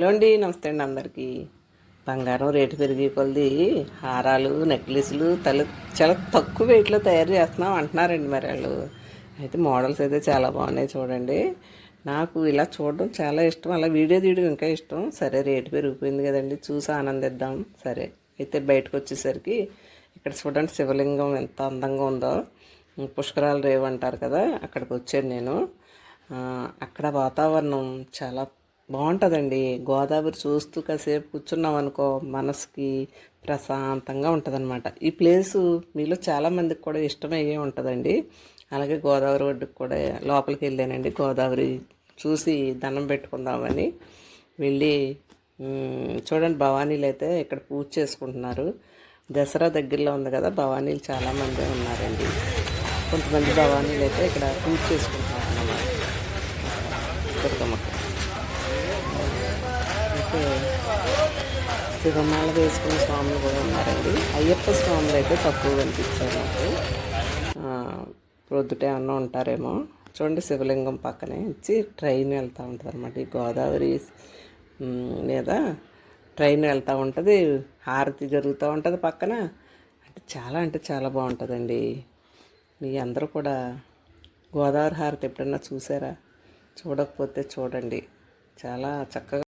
Hello అండి నమస్తే అండి అందరికీ. బంగారం రేటు పెరిగి కొలది హారాలు నెక్లెస్లు తల చాలా తక్కువ వెయిట్లో తయారు చేస్తున్నాం అంటున్నారండి మరి వాళ్ళు. అయితే మోడల్స్ అయితే చాలా బాగున్నాయి చూడండి. నాకు ఇలా చూడడం చాలా ఇష్టం అలా వీడియో తీయడం ఇంకా ఇష్టం. సరే రేటు పెరిగిపోయింది కదండి చూసి ఆనందిద్దాం. సరే అయితే బయటకు వచ్చేసరికి ఇక్కడ చూడండి శివలింగం ఎంత అందంగా ఉందో. పుష్కరాలు రేవు అంటారు కదా అక్కడికి వచ్చాను నేను. అక్కడ వాతావరణం చాలా బాగుంటుందండి. గోదావరి చూస్తూ కాసేపు కూర్చున్నాం అనుకో మనసుకి ప్రశాంతంగా ఉంటుందన్నమాట. ఈ ప్లేసు మీలో చాలామందికి కూడా ఇష్టమయ్యే ఉంటుందండి. అలాగే గోదావరి ఒడ్డుకు కూడా లోపలికి వెళ్ళానండి. గోదావరి చూసి దండం పెట్టుకుందామని వెళ్ళి చూడండి భవానీలు అయితే ఇక్కడ పూజ చేసుకుంటున్నారు. దసరా దగ్గరలో ఉంది కదా భవానీలు చాలామంది ఉన్నారండి. కొంతమంది భవానీలు అయితే ఇక్కడ పూజ చేసుకుంటున్నారు అన్నమాట అయితే శివమాల వేసుకున్న స్వాములు కూడా ఉన్నారండి. అయ్యప్ప స్వాములు అయితే తక్కువ కనిపించారు నాకు. ప్రొద్దుటే ఏమన్నా ఉంటారేమో. చూడండి శివలింగం పక్కనే వచ్చి ట్రైన్ వెళ్తూ ఉంటుంది అనమాట ఈ గోదావరి లేదా మీద ట్రైన్ వెళ్తూ ఉంటుంది. హారతి జరుగుతూ ఉంటుంది పక్కన. అంటే చాలా అంటే చాలా బాగుంటుందండి. మీ అందరూ కూడా గోదావరి హారతి ఎప్పుడన్నా చూసారా? చూడకపోతే చూడండి. చాలా చక్కగా